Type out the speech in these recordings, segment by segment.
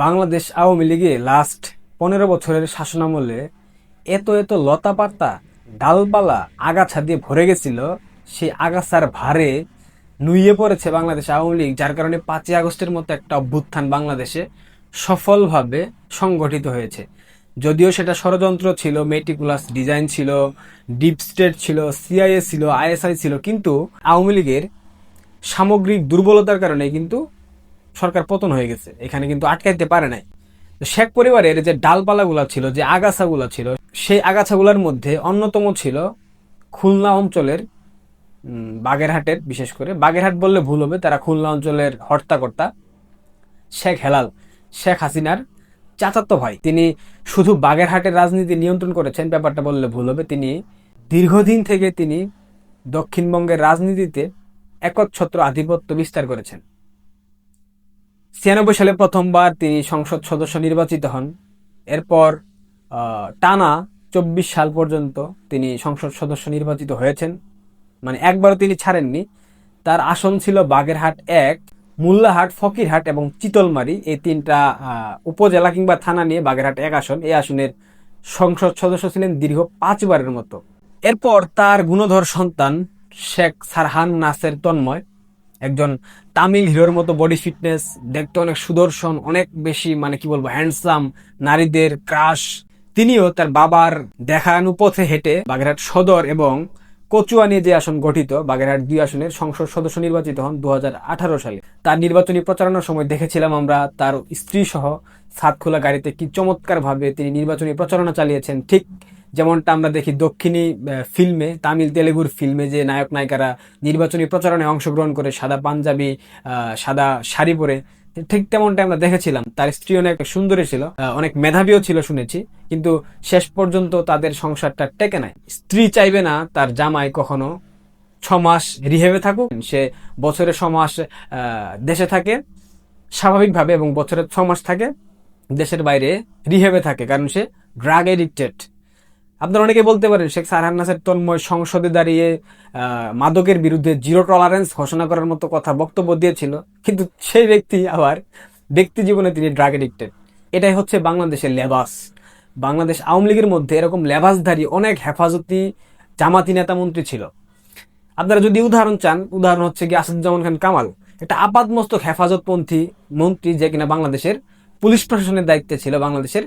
বাংলাদেশ আওয়ামী লীগে লাস্ট পনেরো বছরের শাসনামলে এত এত লতা পাতা ডালপালা, আগাছা দিয়ে ভরে গেছিল, সেই আগাছার ভারে নুইয়ে পড়েছে বাংলাদেশ আওয়ামী লীগ, যার কারণে পাঁচই আগস্টের মতো একটা অভ্যুত্থান বাংলাদেশে সফলভাবে সংগঠিত হয়েছে। যদিও সেটা ষড়যন্ত্র ছিল মেটিকুলাস ডিজাইন ছিল ডিপ স্টেট ছিল সিআইএ ছিল আইএসআই ছিল, কিন্তু আওয়ামী লীগের সামগ্রিক দুর্বলতার কারণে কিন্তু সরকার পতন হয়ে গেছে। এখানে কিন্তু আটকাইতে পারে নাই। তো শেখ পরিবারের যে ডালপালাগুলা ছিল, যে আগাছাগুলা ছিল, সেই আগাছাগুলোর মধ্যে অন্যতম ছিল খুলনা অঞ্চলের বাগেরহাটের, বিশেষ করে। বাগেরহাট বললে ভুল হবে, তারা খুলনা অঞ্চলের হর্তাকর্তা শেখ হেলাল, শেখ হাসিনার চাচাতো ভাই। তিনি শুধু বাগেরহাটের রাজনীতি নিয়ন্ত্রণ করেছেন, ব্যাপারটা বললে ভুল হবে। তিনি দীর্ঘদিন থেকে তিনি দক্ষিণবঙ্গের রাজনীতিতে একচ্ছত্র আধিপত্য বিস্তার করেছেন। ছিয়ানব্বই সালে প্রথমবার তিনি সংসদ সদস্য নির্বাচিত হন। এরপর টানা চব্বিশ সাল পর্যন্ত তিনি সংসদ সদস্য নির্বাচিত হয়েছেন। মানে একবারও তিনি ছাড়েননি। তার আসন ছিল বাগেরহাট এক, মোল্লাহাট, ফকিরহাট এবং চিতলমারি। এই তিনটা উপজেলা কিংবা থানা নিয়ে বাগেরহাট এক আসন। এই আসনের সংসদ সদস্য ছিলেন দীর্ঘ পাঁচবারের মতো। এরপর তার গুণধর সন্তান শেখ সারহান নাসের তন্ময়। একজন তামিল হিরোর মতো বডি ফিটনেস দেখতে অনেক সুদর্শন, অনেক বেশি মানে কি বলব হ্যান্ডসাম নারীদের ক্রাশ তিনিও তার বাবার দেখানু পথে হেঁটে বাগেরহাট সদর এবং কচুয়া নিয়ে যে আসন গঠিত, বাগেরহাট দুই আসনের সংসদ সদস্য নির্বাচিত হন দু হাজার আঠারো সালে। তার নির্বাচনী প্রচারণার সময় দেখেছিলাম আমরা তার স্ত্রী সহ সাতখোলা গাড়িতে কি চমৎকার ভাবে তিনি নির্বাচনী প্রচারণা চালিয়েছেন, ঠিক যেমনটা আমরা দেখি দক্ষিণী ফিল্মে, তামিল তেলেগুর ফিল্মে যে নায়ক নায়িকারা নির্বাচনী প্রচারণায় অংশগ্রহণ করে সাদা পাঞ্জাবি সাদা শাড়ি পরে, ঠিক তেমনটা আমরা দেখেছিলাম। তার স্ত্রী অনেক সুন্দরী ছিল অনেক মেধাবীও ছিল শুনেছি, কিন্তু শেষ পর্যন্ত তাদের সংসারটা টেকে নাই। স্ত্রী চাইবে না তার জামাই কখনো ছ মাস রিহেবে থাকুক, সে বছরে ছ মাস দেশে থাকে, স্বাভাবিকভাবে, এবং বছরে ছ মাস থাকে, দেশের বাইরে রিহেবে থাকে, কারণ সে ড্রাগ এডিক্টেড আপনারা অনেকে বলতে পারেন, শেখ সারহান নাসের তন্ময় সংসদে দাঁড়িয়ে মাদকের বিরুদ্ধে জিরো টলারেন্স ঘোষণা করার মতো কথা বক্তব্য দিয়েছিল, কিন্তু সেই ব্যক্তি আবার ব্যক্তি জীবনে তিনি ড্রাগ এডিক্টেড এটাই হচ্ছে বাংলাদেশের লেবাস। বাংলাদেশ আওয়ামী লীগের মধ্যে এরকম লেবাসধারী অনেক হেফাজতি জামাতি নেতা মন্ত্রী ছিল। আপনারা যদি উদাহরণ চান, উদাহরণ হচ্ছে কি আসাদুজ্জামান খান কামাল। একটা আপাতমস্তক হেফাজতপন্থী মন্ত্রী যে কিনা বাংলাদেশের পুলিশ প্রশাসনের দায়িত্বে ছিল, বাংলাদেশের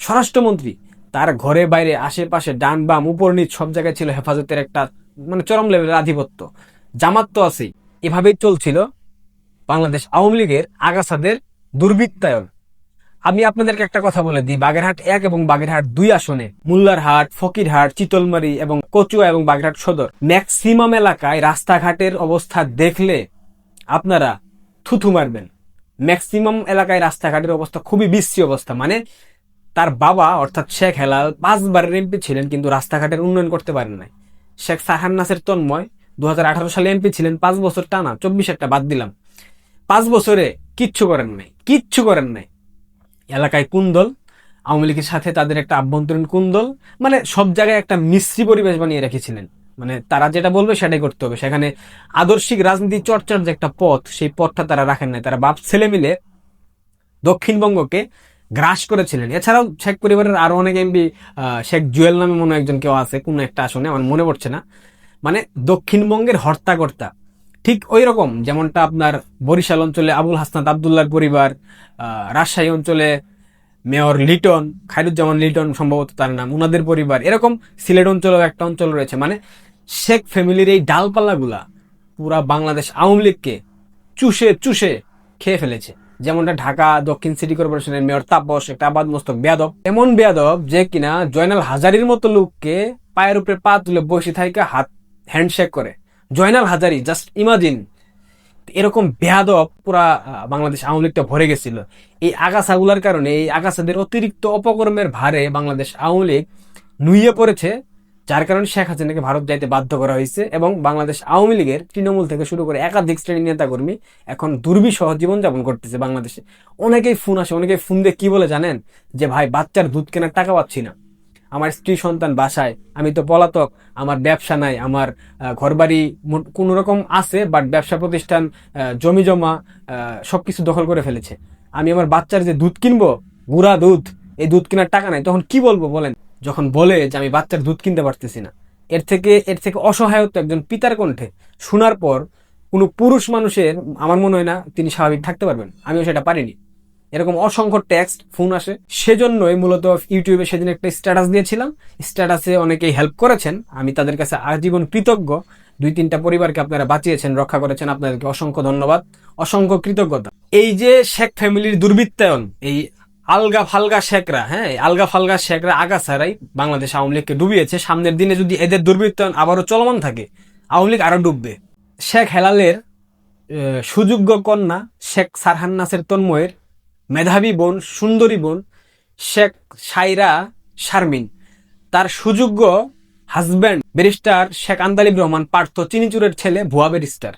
স্বরাষ্ট্রমন্ত্রী। তার ঘরে বাইরে, আশেপাশে, ডান বাম, উপর নিচ সব জায়গায় ছিল হেফাজতের একটা মানে চরম লেভেলের আধিপত্য। জামাত তো আছেই। এভাবেই চলছিল বাংলাদেশ আওয়ামী লীগের আগাছাদের দুর্বৃত্তায়ন। আমি আপনাদেরকে একটা কথা বলে দিই। বাগেরহাট এক এবং বাগেরহাট দুই আসনে মুল্লারহাট, ফকিরহাট, চিতলমারি এবং কচুয়া এবং বাগেরহাট সদর ম্যাক্সিমাম এলাকায় রাস্তাঘাটের অবস্থা দেখলে আপনারা থুথু মারবেন। ম্যাক্সিমাম এলাকায় রাস্তাঘাটের অবস্থা খুবই বিশ্রী অবস্থা। মানে তার বাবা, অর্থাৎ শেখ হেলাল, পাঁচবারের এমপি ছিলেন, কিন্তু রাস্তাঘাটের উন্নয়ন করতে পারেন নাই। শেখ সাহান নাসের তন্ময় দুই হাজার আঠারো সালে এমপি ছিলেন, পাঁচ বছর টানা, চব্বিশ একটা বাদ দিলাম। পাঁচ বছরে কিচ্ছু করেন নাই, কিচ্ছু করেন নাই। এলাকায় কুন্দল আওয়ামী লীগের সাথে তাদের একটা আভ্যন্তরীণ কুন্দল মানে সব জায়গায় একটা মিশ্রী পরিবেশ বানিয়ে রেখেছিলেন। মানে তারা যেটা বলবে সেটাই করতে হবে। সেখানে আদর্শিক রাজনীতি চর্চার যে একটা পথ, সেই পথটা তারা রাখেন নাই। তারা বাপ ছেলে মিলে দক্ষিণবঙ্গকে গ্রাস করেছিলেন। এছাড়াও শেখ পরিবারের আরও অনেক এমপি শেখ জুয়েল নামে মনে একজন কেউ আছে, কোন একটা আসনে, আমার মনে পড়ছে না। মানে দক্ষিণবঙ্গের হর্তাকর্তা। ঠিক ওই রকম যেমনটা আপনার বরিশাল অঞ্চলে আবুল হাসনাত আবদুল্লার পরিবার রাজশাহী অঞ্চলে মেয়র লিটন, খায়রুজ্জামান লিটন সম্ভবত তার নাম, উনাদের পরিবার। এরকম সিলেট অঞ্চলেও একটা অঞ্চল রয়েছে। মানে শেখ ফ্যামিলির এই ডালপাল্লাগুলা পুরা বাংলাদেশ আওয়ামী লীগকে চুষে চুষে খেয়ে ফেলেছে। যেমনটা ঢাকা দক্ষিণ সিটি কর্পোরেশনের মেয়র তাপস, একটা আবাদ মস্তক বেয়াদব। এমন বেয়াদব যে কিনা জয়নাল হাজারির মতো লোককে পায়ের উপরে পা তুলে বসে থাকে হাত হ্যান্ডশেক করে। জয়নাল হাজারি জাস্ট ইমাজিন এরকম বেয়াদব পুরা বাংলাদেশ আওয়ামী লীগটা ভরে গেছিল। এই আগাছাগুলার কারণে, এই আগাছাদের অতিরিক্ত অপকর্মের ভারে বাংলাদেশ আওয়ামী লীগ নুইয়ে পড়েছে। যার কারণে শেখ হাসিনাকে ভারত যাইতে বাধ্য করা হয়েছে এবং বাংলাদেশ আওয়ামী লীগের তৃণমূল থেকে শুরু করে একাধিক শ্রেণির নেতাকর্মী এখন দুর্বিষহ জীবনযাপন করতেছে বাংলাদেশে। অনেকেই ফোন আসে অনেকেই ফোন দিয়ে কি বলে জানেন? যে ভাই বাচ্চার দুধ কেনার টাকা পাচ্ছি না। আমার স্ত্রী সন্তান বাসায় আমি তো পলাতক আমার ব্যবসা নাই আমার ঘরবাড়ি কোনো রকম আছে বাট ব্যবসা প্রতিষ্ঠান জমি জমা আহ, সবকিছু দখল করে ফেলেছে। আমি আমার বাচ্চার যে দুধ কিনবো গুড়া দুধ এই দুধ কেনার টাকা নাই তখন কি বলব বলেন? যখন বলে যে আমি বাচ্চার দুধ কিনতে পারতেছি না, এর থেকে এর থেকে অসহায়ত্ব একজন পিতার কণ্ঠে শোনার পর কোনো পুরুষ মানুষের, আমার মনে হয় না তিনি স্বাভাবিক থাকতে পারবেন। আমিও সেটা পারিনি। এরকম অসংখ্য টেক্সট ফোন আসে। সেজন্যই মূলত ইউটিউবে সেদিন একটা স্ট্যাটাস দিয়েছিলাম। স্ট্যাটাসে অনেকেই হেল্প করেছেন। আমি তাদের কাছে আজীবন কৃতজ্ঞ। দুই তিনটা পরিবারকে আপনারা বাঁচিয়েছেন, রক্ষা করেছেন। আপনাদেরকে অসংখ্য ধন্যবাদ। অসংখ্য কৃতজ্ঞতা। এই যে শেখ ফ্যামিলির দুর্বৃত্তায়ন, এই আলগা ফালগা শেখরা হ্যাঁ আলগা ফালগা শেখরা আগাছাড়াই বাংলাদেশ আওয়ামী লীগকে ডুবিয়েছে। সামনের দিনে যদি এদের দুর্বৃত্তায়ন আবারও চলমান থাকে, আওয়ামী লীগ আরও ডুববে। শেখ হেলালের সুযোগ্য কন্যা শেখ সারহান নাসের তন্ময়ের মেধাবী বোন, সুন্দরী বোন শেখ সাইরা শারমিন। তার সুযোগ্য হাজব্যান্ড ব্যারিস্টার শেখ আন্দালিব রহমান, পার্থ চিনিচুরের ছেলে ভুয়া ব্যারিস্টার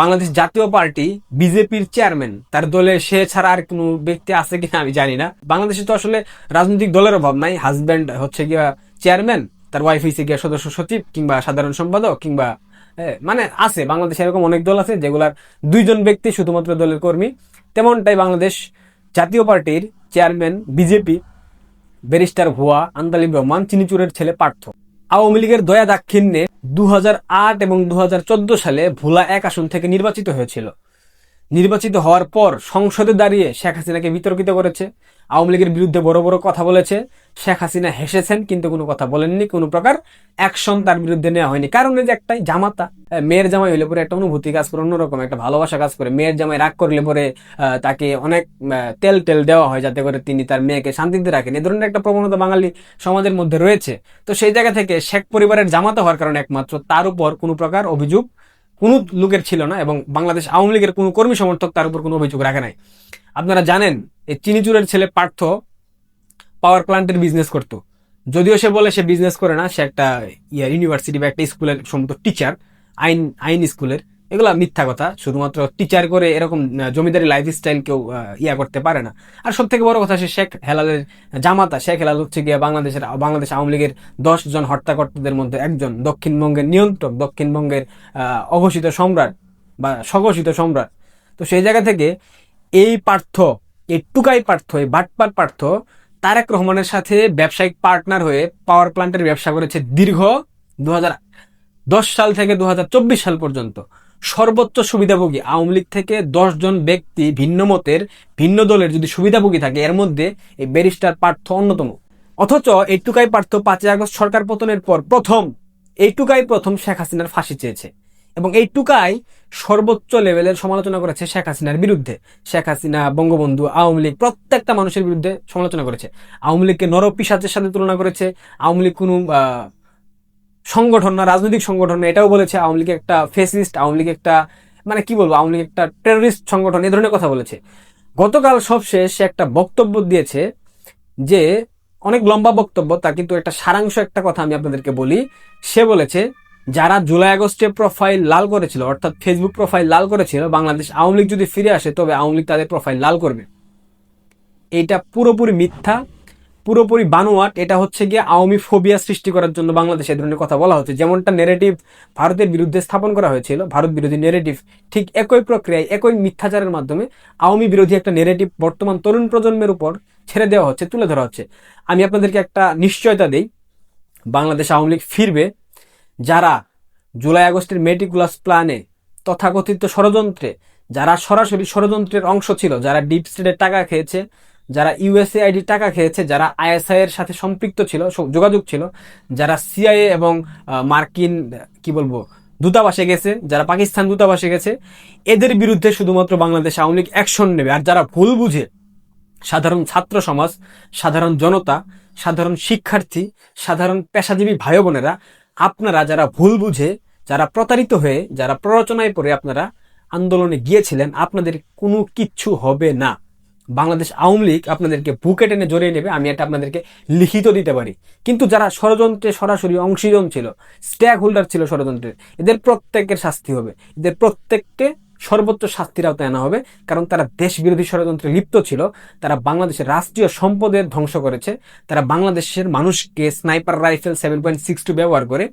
বাংলাদেশ জাতীয় পার্টি, বিজেপির চেয়ারম্যান, তার দলে সে ছাড়া আর কোনো ব্যক্তি আছে কিনা আমি জানি না। বাংলাদেশে তো আসলে রাজনৈতিক দলের অভাব নাই। হাজব্যান্ড হচ্ছে গিয়া চেয়ারম্যান, তার ওয়াইফ হচ্ছে গিয়া সদস্য সচিব কিংবা সাধারণ সম্পাদক কিংবা মানে আছে, বাংলাদেশে এরকম অনেক দল আছে যেগুলার দুইজন ব্যক্তি শুধুমাত্র দলের কর্মী। তেমনটাই বাংলাদেশ জাতীয় পার্টির চেয়ারম্যান, বিজেপি, ব্যারিস্টার ভুয়া আন্দালিব রহমান, চিনিচুরের ছেলে পার্থ। আওয়ামী লীগের দয়া দাক্ষিণ্যে দু হাজার আট এবং দু হাজার চোদ্দ সালে ভোলা এক আসন থেকে নির্বাচিত হয়েছিল। নির্বাচিত হওয়ার পর সংসদে দাঁড়িয়ে শেখ হাসিনাকে বিতর্কিত করেছে। আওয়ামী লীগের বিরুদ্ধে বড় বড় কথা বলেছে। শেখ হাসিনা হেসেছেন, কিন্তু কোনো কথা বলেননি। কোনো প্রকার অ্যাকশন তার বিরুদ্ধে নেওয়া হয়নি। কারণ এই যে একটাই জামাতা মেয়ের জামাই হইলে পরে একটা অনুভূতি কাজ করে, অন্যরকম একটা ভালোবাসা কাজ করে। মেয়ের জামাই রাগ করলে পরে তাকে অনেক তেল টেল দেওয়া হয় যাতে করে তিনি তার মেয়েকে শান্তিতে রাখেন। এ ধরনের একটা প্রবণতা বাঙালি সমাজের মধ্যে রয়েছে। তো সেই জায়গা থেকে শেখ পরিবারের জামাতা হওয়ার কারণে একমাত্র তার উপর কোনো প্রকার অভিযোগ কোনো লোকের ছিল না এবং বাংলাদেশ আওয়ামী লীগের কোনো কর্মী সমর্থক তার উপর কোনো অভিযোগ রাখে নাই। আপনারা জানেন, এই চিনিচুরের ছেলে পার্থ পাওয়ার প্লান্টের বিজনেস করত। যদিও সে বলে সে বিজনেস করে না, সে একটা ইয়া ইউনিভার্সিটি বা একটা স্কুলের সম্ভবত টিচার আইন আইন স্কুলের এগুলা মিথ্যা কথা। শুধুমাত্র টিচার করে এরকম জমিদারি লাইফস্টাইল কেউ ইয়া করতে পারে না। আর সব থেকে বড় কথা সে শেখ হেলালের জামাতা। শেখ হেলাল হচ্ছে গিয়ে বাংলাদেশের, বাংলাদেশ আওয়ামী লীগের দশ জন হত্যাকর্তাদের মধ্যে একজন। দক্ষিণবঙ্গের নিয়ন্ত্রক, দক্ষিণবঙ্গের অঘোষিত সম্রাট বা স্বঘোষিত সম্রাট। তো সেই জায়গা থেকে এই পার্থ এই টুকাই পার্থ, এই বাটপার পার্থ, তারেক রহমানের সাথে ব্যবসায়িক পার্টনার হয়ে পাওয়ার প্ল্যান্টের ব্যবসা করেছে দীর্ঘ দু সাল থেকে দু হাজার চব্বিশ সাল পর্যন্ত। সর্বোচ্চ সুবিধাভোগী। আওয়ামী লীগ থেকে দশ জন ব্যক্তি ভিন্ন মতের, ভিন্ন দলের যদি সুবিধাভোগী থাকে, এর মধ্যে এই ব্যারিস্টার পার্থ অন্যতম। অথচ এই টুকাই পার্থ পাঁচই আগস্ট সরকার পতনের পর প্রথম এই টুকাই প্রথম শেখ হাসিনার ফাঁসি চেয়েছে। এবং এই টুকাই সর্বোচ্চ লেভেলের সমালোচনা করেছে শেখ হাসিনার বিরুদ্ধে। শেখ হাসিনা, বঙ্গবন্ধু, আওয়ামী লীগ প্রত্যেকটা মানুষের বিরুদ্ধে সমালোচনা করেছে। আওয়ামী লীগকে নর পিসাচের সাথে তুলনা করেছে। আওয়ামী লীগ কোনো সংগঠন না, রাজনৈতিক সংগঠন এটাও বলেছে আওয়ামী লীগ একটা ফেসিস্ট আওয়ামী লীগ একটা মানে কি বলব, আওয়ামী লীগ একটা টেররিস্ট সংগঠন, এ ধরনের কথা বলেছে। গতকাল সবশেষ একটা বক্তব্য দিয়েছে যে, অনেক লম্বা বক্তব্য, তা কিন্তু একটা সারাংশ একটা কথা আমি আপনাদেরকে বলি। সে বলেছে, যারা জুলাই আগস্টে প্রোফাইল লাল করেছিল, অর্থাৎ ফেসবুক প্রোফাইল লাল করেছিল, বাংলাদেশ আওয়ামী লীগ যদি ফিরে আসে, তবে আওয়ামী লীগ তাদের প্রোফাইল লাল করবে। এটা পুরোপুরি মিথ্যা। পুরোপুরি বানোয়াট, এটা হচ্ছে গিয়ে আওয়ামী ফোবিয়া সৃষ্টি করার জন্য বাংলাদেশে ধরনের কথা বলা হচ্ছে। যেমনটা নেরেটিভ ভারতের বিরুদ্ধে স্থাপন করা হয়েছিল, ভারত বিরোধী নেরেটিভ ঠিক একই প্রক্রিয়ায়, একই মিথ্যাচারের মাধ্যমে আওয়ামী বিরোধী একটা নেরেটিভ বর্তমান তরুণ প্রজন্মের উপর ছেড়ে দেওয়া হচ্ছে, তুলে ধরা হচ্ছে। আমি আপনাদেরকে একটা নিশ্চয়তা দেই, বাংলাদেশ আওয়ামী লীগ ফিরবে যারা জুলাই আগস্টের মেটিকুলাস প্ল্যানে তথাকথিত ষড়যন্ত্রে, যারা সরাসরি ষড়যন্ত্রের অংশ ছিল, যারা ডিপ স্টেটের টাকা খেয়েছে যারা ইউএসএ আইডি টাকা খেয়েছে, যারা আইএসআই এর সাথে সম্পৃক্ত ছিল যোগাযোগ ছিল, যারা সিআইএ এবং মার্কিন, কি বলব, দূতাবাসে গেছে, যারা পাকিস্তান দূতাবাসে গেছে, এদের বিরুদ্ধে শুধুমাত্র বাংলাদেশ আওয়ামী লীগ অ্যাকশন নেবে। আর যারা ভুল বুঝে, সাধারণ ছাত্র সমাজ, সাধারণ জনতা, সাধারণ শিক্ষার্থী, সাধারণ পেশাজীবী ভাই বোনেরা, আপনারা যারা ভুল বুঝে, যারা প্রতারিত হয়ে, যারা প্ররোচনায় পড়ে আপনারা আন্দোলনে গিয়েছিলেন, আপনাদের কোনো কিচ্ছু হবে না। বাংলাদেশ আওয়ামী লীগ আপনাদেরকে বুকে টেনে জড়িয়ে নেবে, আমি এটা আপনাদেরকে লিখিত দিতে পারি। কিন্তু যারা ষড়যন্ত্রে সরাসরি অংশীজন ছিল স্টেক হোল্ডার ছিল ষড়যন্ত্রের, এদের প্রত্যেকের শাস্তি হবে। এদের প্রত্যেককে সর্বোচ্চ শাস্তির আওতায় আনা হবে, কারণ তারা দেশ বিরোধী ষড়যন্ত্রে লিপ্ত ছিল, তারা বাংলাদেশের রাষ্ট্রীয় সম্পদের ধ্বংস করেছে, তারা বাংলাদেশের মানুষকে sniper rifle seven point six two ব্যবহার করে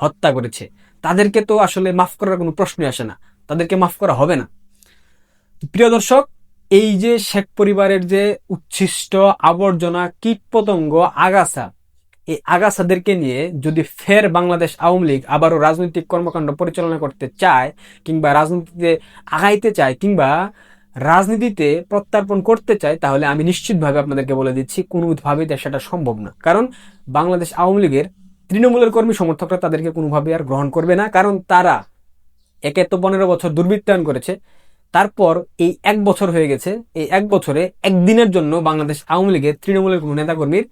হত্যা করেছে। তাদেরকে তো আসলে মাফ করার কোনো প্রশ্নই আসে না, তাদেরকে মাফ করা হবে না। প্রিয় দর্শক এই যে শেখ পরিবারের যে উচ্ছিষ্ট আবর্জনা কীটপতঙ্গ আগাছা, এই আগাছাদেরকে নিয়ে যদি ফের বাংলাদেশ আওয়ামী লীগ আবারও রাজনৈতিক কর্মকাণ্ড পরিচালনা করতে চায় কিংবা রাজনীতিতে আগাইতে চায় কিংবা রাজনীতিতে প্রত্যার্পণ করতে চায়, তাহলে আমি নিশ্চিতভাবে আপনাদেরকে বলে দিচ্ছি, কোনোভাবেই তা সেটা সম্ভব না। কারণ বাংলাদেশ আওয়ামী লীগের তৃণমূলের কর্মী সমর্থকরা তাদেরকে কোনোভাবে আর গ্রহণ করবে না। কারণ তারা একে তো পনেরো বছর দুর্বৃত্তায়ন করেছে তারপর এই এক বছর হয়ে গেছে, এই এক বছরে একদিনের জন্য বাংলাদেশ আওয়ামী লীগের তৃণমূলের কোনো নেতাকর্মীর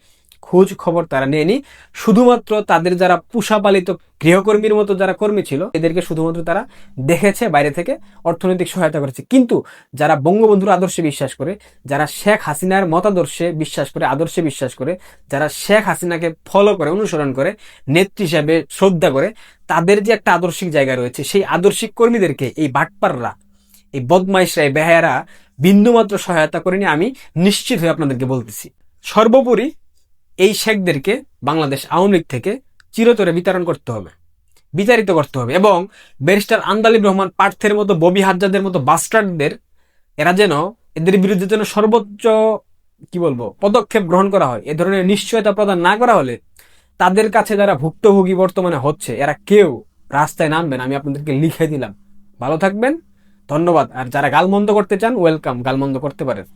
খোঁজ খবর তারা নেয়নি। শুধুমাত্র তাদের যারা পোষাপালিত গৃহকর্মীর মতো যারা কর্মী ছিল, এদেরকে শুধুমাত্র তারা দেখেছে বাইরে থেকে, অর্থনৈতিক সহায়তা করেছে। কিন্তু যারা বঙ্গবন্ধুর আদর্শে বিশ্বাস করে, যারা শেখ হাসিনার মতাদর্শে বিশ্বাস করে, আদর্শে বিশ্বাস করে, যারা শেখ হাসিনাকে ফলো করে, অনুসরণ করে, নেত্রী হিসাবে শ্রদ্ধা করে, তাদের যে একটা আদর্শিক জায়গা রয়েছে, সেই আদর্শিক কর্মীদেরকে এই বাটপাররা এই বদমাইশরা, এই বেহায়ারা বিন্দুমাত্র সহায়তা করেনি আমি নিশ্চিত হয়ে আপনাদেরকে বলতেছি। সর্বোপরি এই শেখদেরকে বাংলাদেশ আওয়ামী লীগ থেকে চিরতরে বিতরণ করতে হবে বিচারিত করতে হবে এবং ব্যারিস্টার আন্দালিব রহমান পার্থের মতো ববি হাজ্জাদের মতো বাস্টারদের এরা যেন এদের বিরুদ্ধে যেন সর্বোচ্চ, কি বলব, পদক্ষেপ গ্রহণ করা হয়, এ ধরনের নিশ্চয়তা প্রদান না করা হলে তাদের কাছে যারা ভুক্তভোগী বর্তমানে হচ্ছে, এরা কেউ রাস্তায় নামবেন আমি আপনাদেরকে লিখে দিলাম। ভালো থাকবেন ধন্যবাদ। আর যারা গালমন্দ করতে চান ওয়েলকাম গালমন্দ করতে পারেন।